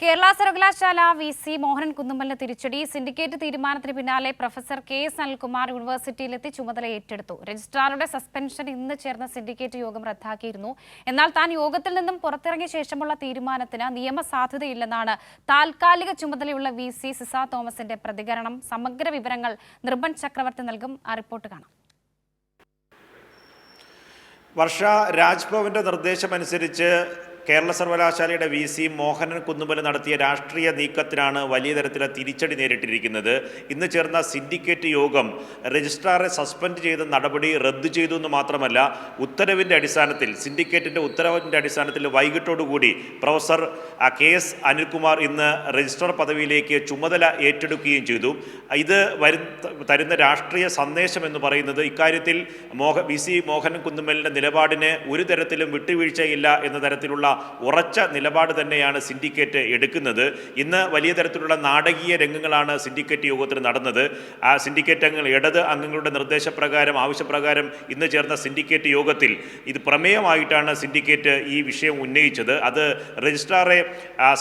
കേരള സർവകലാശാല V C Mohanan കുന്നുമ്മലിന് തിരിച്ചടി. Syndicate തീരുമാനത്തിന് പിന്നാലെ പ്രൊഫസർ കെ എസ് അനിൽകുമാർ യൂണിവേഴ്സിറ്റിയിലെത്തി ചുമതല ഏറ്റെടുത്തു. രജിസ്ട്രാറുടെ സസ്പെൻഷൻ ഇന്ന് ചേർന്ന സിൻഡിക്കേറ്റ് യോഗം റദ്ദാക്കിയിരുന്നു. എന്നാൽ താൻ യോഗത്തിൽ നിന്നും പുറത്തിറങ്ങിയ ശേഷമുള്ള തീരുമാനത്തിന് നിയമസാധുതയില്ലെന്നാണ് താൽക്കാലിക ചുമതലയുള്ള വി സി സിസ തോമസിന്റെ പ്രതികരണം. സമഗ്ര വിവരങ്ങൾ നിർബൻ ചക്രവർത്തി നൽകും. ആ റിപ്പോർട്ട് കാണാം. വർഷ രാജ്ഭവന്റെ നിർദ്ദേശമനുസരിച്ച് കേരള സർവകലാശാലയുടെ വി സി മോഹനൻ കുന്നുമല നടത്തിയ രാഷ്ട്രീയ നീക്കത്തിനാണ് വലിയ തരത്തിലെ തിരിച്ചടി നേരിട്ടിരിക്കുന്നത്. ഇന്ന് ചേർന്ന സിൻഡിക്കേറ്റ് യോഗം രജിസ്ട്രാറെ സസ്പെൻഡ് ചെയ്ത നടപടി റദ്ദു ചെയ്തു എന്ന് മാത്രമല്ല ഉത്തരവിന്റെ അടിസ്ഥാനത്തിൽ സിൻഡിക്കേറ്റിന്റെ ഉത്തരവിന്റെ അടിസ്ഥാനത്തിൽ വൈകിട്ടോടുകൂടി പ്രൊഫസർ കെ എസ് അനിൽകുമാർ ഇന്ന് രജിസ്ട്രാർ പദവിയിലേക്ക് ചുമതല ഏറ്റെടുക്കുകയും ചെയ്തു. ഇത് വരും തരുന്ന രാഷ്ട്രീയ സന്ദേശം എന്ന് പറയുന്നത് ഇക്കാര്യത്തിൽ മോഹ വി സി മോഹനൻ കുന്നുമലിന്റെ നിലപാടിന് ഒരു തരത്തിലും വിട്ടുവീഴ്ചയില്ല എന്ന തരത്തിലുള്ള ഉറച്ച നിലപാട് തന്നെയാണ് സിൻഡിക്കേറ്റ് എടുക്കുന്നത്. ഇന്ന് വലിയ തരത്തിലുള്ള നാടകീയ രംഗങ്ങളാണ് സിൻഡിക്കേറ്റ് യോഗത്തിൽ നടന്നത്. ആ സിൻഡിക്കേറ്റ് അംഗങ്ങൾ ഇടത് അംഗങ്ങളുടെ നിർദ്ദേശപ്രകാരം ആവശ്യപ്രകാരം ഇന്ന് ചേർന്ന സിൻഡിക്കേറ്റ് യോഗത്തിൽ ഇത് പ്രമേയമായിട്ടാണ് സിൻഡിക്കേറ്റ് ഈ വിഷയം ഉന്നയിച്ചത്. അത് രജിസ്ട്രാറെ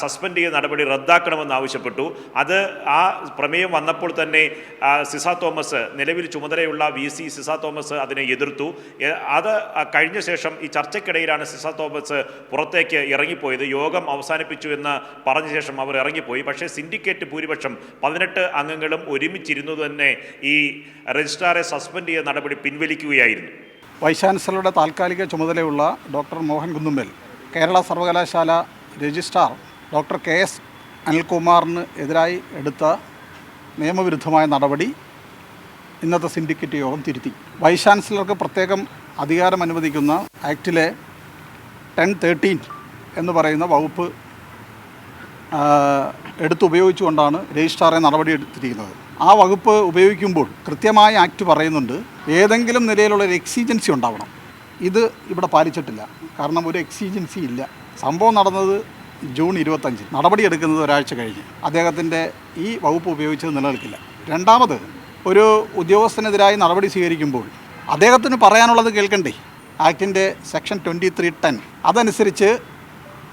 സസ്പെൻഡ് ചെയ്ത നടപടി റദ്ദാക്കണമെന്ന് ആവശ്യപ്പെട്ടു. അത് ആ പ്രമേയം വന്നപ്പോൾ തന്നെ സിസ തോമസ് നിലവിൽ ചുമതലയുള്ള വി സി സിസ തോമസ് അതിനെ എതിർത്തു. അത് കഴിഞ്ഞ ശേഷം ഈ ചർച്ചയ്ക്കിടയിലാണ് സിസ തോമസ് പുറത്തേക്ക് ഇറങ്ങിപ്പോയത് യോഗം അവസാനിപ്പിച്ചു എന്ന് പറഞ്ഞ ശേഷം അവർ ഇറങ്ങിപ്പോയി. പക്ഷേ സിൻഡിക്കേറ്റ് ഭൂരിപക്ഷം പതിനെട്ട് അംഗങ്ങളും ഒരുമിച്ചിരുന്നു തന്നെ ഈ രജിസ്ട്രാറെ സസ്പെൻഡ് ചെയ്ത നടപടി പിൻവലിക്കുകയായിരുന്നു. വൈസ് ചാൻസലറുടെ താൽക്കാലിക ചുമതലയുള്ള ഡോക്ടർ മോഹൻ കുന്നുമ്മൽ കേരള സർവകലാശാല രജിസ്ട്രാർ ഡോക്ടർ കെ എസ് അനിൽകുമാറിന് എതിരായി എടുത്ത നിയമവിരുദ്ധമായ നടപടി ഇന്നത്തെ സിൻഡിക്കേറ്റ് യോഗം തിരുത്തി. വൈസ് ചാൻസലർക്ക് പ്രത്യേകം അധികാരം അനുവദിക്കുന്ന ആക്ടിലെ ടെൻ തേർട്ടീൻ എന്ന് പറയുന്ന വകുപ്പ് എടുത്തുപയോഗിച്ചുകൊണ്ടാണ് രജിസ്ട്രാറെ നടപടി എടുത്തിരിക്കുന്നത് ആ വകുപ്പ് ഉപയോഗിക്കുമ്പോൾ കൃത്യമായ ആക്ട് പറയുന്നുണ്ട്. ഏതെങ്കിലും നിലയിലുള്ള ഒരു എക്സിജൻസി ഉണ്ടാവണം. ഇത് ഇവിടെ പാലിച്ചിട്ടില്ല. കാരണം ഒരു എക്സിജൻസി ഇല്ല. സംഭവം നടന്നത് ജൂൺ ഇരുപത്തഞ്ച് നടപടി എടുക്കുന്നത് ഒരാഴ്ച കഴിഞ്ഞ്. അദ്ദേഹത്തിന്റെ ഈ വകുപ്പ് ഉപയോഗിച്ചത് നിലനിൽക്കില്ല. രണ്ടാമത് ഒരു ഉദ്യോഗസ്ഥനെതിരായി നടപടി സ്വീകരിക്കുമ്പോൾ അദ്ദേഹത്തിന് പറയാനുള്ളത് കേൾക്കണ്ടേ? ആക്ടിന്റെ സെക്ഷൻ ട്വന്റി ത്രീ ടെൻ അതനുസരിച്ച്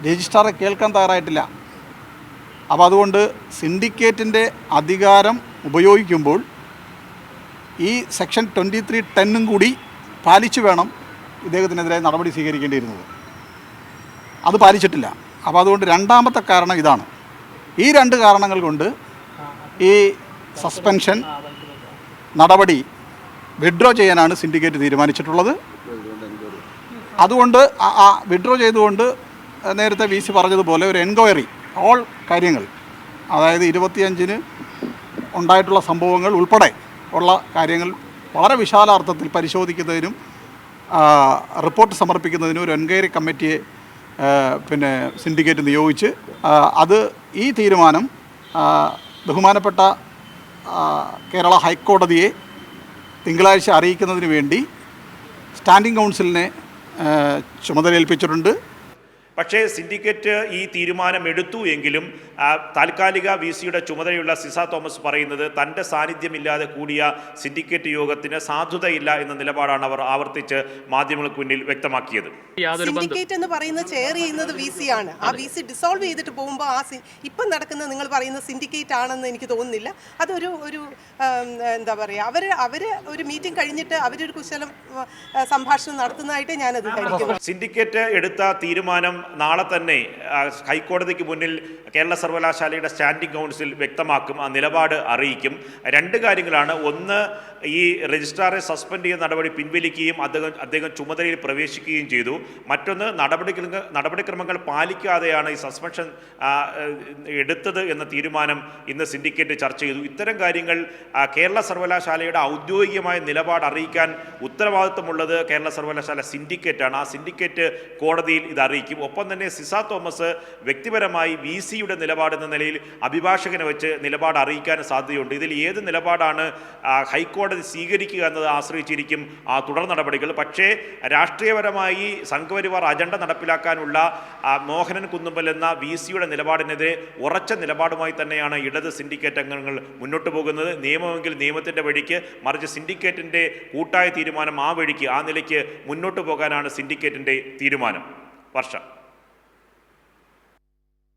രജിസ്ട്രാറെ കേൾക്കാൻ തയ്യാറായിട്ടില്ല. അപ്പോൾ അതുകൊണ്ട് സിൻഡിക്കേറ്റിന്റെ അധികാരം ഉപയോഗിക്കുമ്പോൾ ഈ സെക്ഷൻ ട്വന്റി ത്രീ ടെന്നും കൂടി പാലിച്ചു വേണം ഇദ്ദേഹത്തിനെതിരെ നടപടി സ്വീകരിക്കേണ്ടിയിരുന്നത്. അത് പാലിച്ചിട്ടില്ല. അപ്പോൾ അതുകൊണ്ട് രണ്ടാമത്തെ കാരണം ഇതാണ്. ഈ രണ്ട് കാരണങ്ങൾ കൊണ്ട് ഈ സസ്പെൻഷൻ നടപടി വിഡ്രോ ചെയ്യാനാണ് സിൻഡിക്കേറ്റ് തീരുമാനിച്ചിട്ടുള്ളത്. അതുകൊണ്ട് ആ വിഡ്രോ ചെയ്തുകൊണ്ട് നേരത്തെ വി സി പറഞ്ഞതുപോലെ ഒരു എൻക്വയറി ഓൾ കാര്യങ്ങൾ. അതായത് ഇരുപത്തിയഞ്ചിന് ഉണ്ടായിട്ടുള്ള സംഭവങ്ങൾ ഉൾപ്പെടെ ഉള്ള കാര്യങ്ങൾ വളരെ വിശാലാർത്ഥത്തിൽ പരിശോധിക്കുന്നതിനും റിപ്പോർട്ട് സമർപ്പിക്കുന്നതിനും ഒരു എൻക്വയറി കമ്മിറ്റിയെ പിന്നെ സിൻഡിക്കേറ്റ് നിയോഗിച്ച് അത് ഈ തീരുമാനം ബഹുമാനപ്പെട്ട കേരള ഹൈക്കോടതിയെ തിങ്കളാഴ്ച അറിയിക്കുന്നതിന് വേണ്ടി സ്റ്റാൻഡിംഗ് കൗൺസിലിനെ ചുമതല ചുമതലയേൽപ്പിച്ചിട്ടുണ്ട്. പക്ഷേ സിൻഡിക്കേറ്റ് ഈ തീരുമാനം എടുത്തു എങ്കിലും ആ, താൽക്കാലിക വി സിയുടെ ചുമതലയുള്ള സിസ തോമസ് പറയുന്നത് തന്റെ സാന്നിധ്യമില്ലാതെ കൂടിയ സിൻഡിക്കേറ്റ് യോഗത്തിന് സാധുതയില്ല എന്ന നിലപാടാണ് അവർ ആവർത്തിച്ച് മാധ്യമങ്ങൾക്ക് മുന്നിൽ വ്യക്തമാക്കിയത്. സിൻഡിക്കേറ്റ് എന്ന് പറയുന്നത് ചെയർ ചെയ്യുന്നത് വി സി ആണ് ആ വി സി ഡിസോൾവ് ചെയ്തിട്ട് പോകുമ്പോൾ ആ സി ഇപ്പം നടക്കുന്ന നിങ്ങൾ പറയുന്ന സിൻഡിക്കേറ്റ് ആണെന്ന് എനിക്ക് തോന്നുന്നില്ല. അതൊരു ഒരു എന്താ പറയുക അവർ അവർ ഒരു മീറ്റിംഗ് കഴിഞ്ഞിട്ട് അവരൊരു കുശലം സംഭാഷണം നടത്തുന്നതായിട്ട് ഞാനത് സിൻഡിക്കേറ്റ് എടുത്ത തീരുമാനം നാളെ തന്നെ ഹൈക്കോടതിക്ക് മുന്നിൽ കേരള സർവകലാശാലയുടെ സ്റ്റാൻഡിംഗ് കൗൺസിൽ വ്യക്തമാക്കും ആ നിലപാട് അറിയിക്കും. രണ്ട് കാര്യങ്ങളാണ്. ഒന്ന് ഈ രജിസ്ട്രാറെ സസ്പെൻഡ് ചെയ്യുന്ന നടപടി പിൻവലിക്കുകയും അദ്ദേഹം അദ്ദേഹം ചുമതലയിൽ പ്രവേശിക്കുകയും ചെയ്തു. മറ്റൊന്ന് നടപടി നടപടിക്രമങ്ങൾ പാലിക്കാതെയാണ് ഈ സസ്പെൻഷൻ എടുത്തത് എന്ന തീരുമാനം ഇന്ന് സിൻഡിക്കേറ്റ് ചർച്ച ചെയ്തു. ഇത്തരം കാര്യങ്ങൾ കേരള സർവകലാശാലയുടെ ഔദ്യോഗികമായ നിലപാട് അറിയിക്കാൻ ഉത്തരവാദിത്വമുള്ളത് കേരള സർവകലാശാല സിൻഡിക്കേറ്റാണ്. ആ സിൻഡിക്കേറ്റ് കോടതിയിൽ ഇത് അറിയിക്കും. ഒപ്പം തന്നെ സിസ തോമസ് വ്യക്തിപരമായി വി സിയുടെ നിലപാടെന്ന നിലയിൽ അഭിഭാഷകനെ വെച്ച് നിലപാട് അറിയിക്കാൻ സാധ്യതയുണ്ട്. ഇതിൽ ഏത് നിലപാടാണ് ആ, ഹൈക്കോടതി സ്വീകരിക്കുക എന്നത് ആശ്രയിച്ചിരിക്കും ആ തുടർ നടപടികൾ. പക്ഷേ രാഷ്ട്രീയപരമായി സംഘപരിവാർ അജണ്ട നടപ്പിലാക്കാനുള്ള മോഹനൻ കുന്നുമ്പൽ എന്ന വി സിയുടെ നിലപാടിനെതിരെ ഉറച്ച നിലപാടുമായി തന്നെയാണ് ഇടത് സിൻഡിക്കേറ്റ് അംഗങ്ങൾ മുന്നോട്ട് പോകുന്നത്. നിയമമെങ്കിൽ നിയമത്തിന്റെ വഴിക്ക് മറിച്ച് സിൻഡിക്കേറ്റിന്റെ കൂട്ടായ തീരുമാനം ആ വഴിക്ക് ആ നിലയ്ക്ക് മുന്നോട്ട് പോകാനാണ് സിൻഡിക്കേറ്റിന്റെ തീരുമാനം. വർഷം.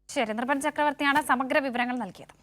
ശരി നിർഭൻ ചക്രവർത്തിയാണ് സമഗ്ര വിവരങ്ങൾ നൽകിയത്.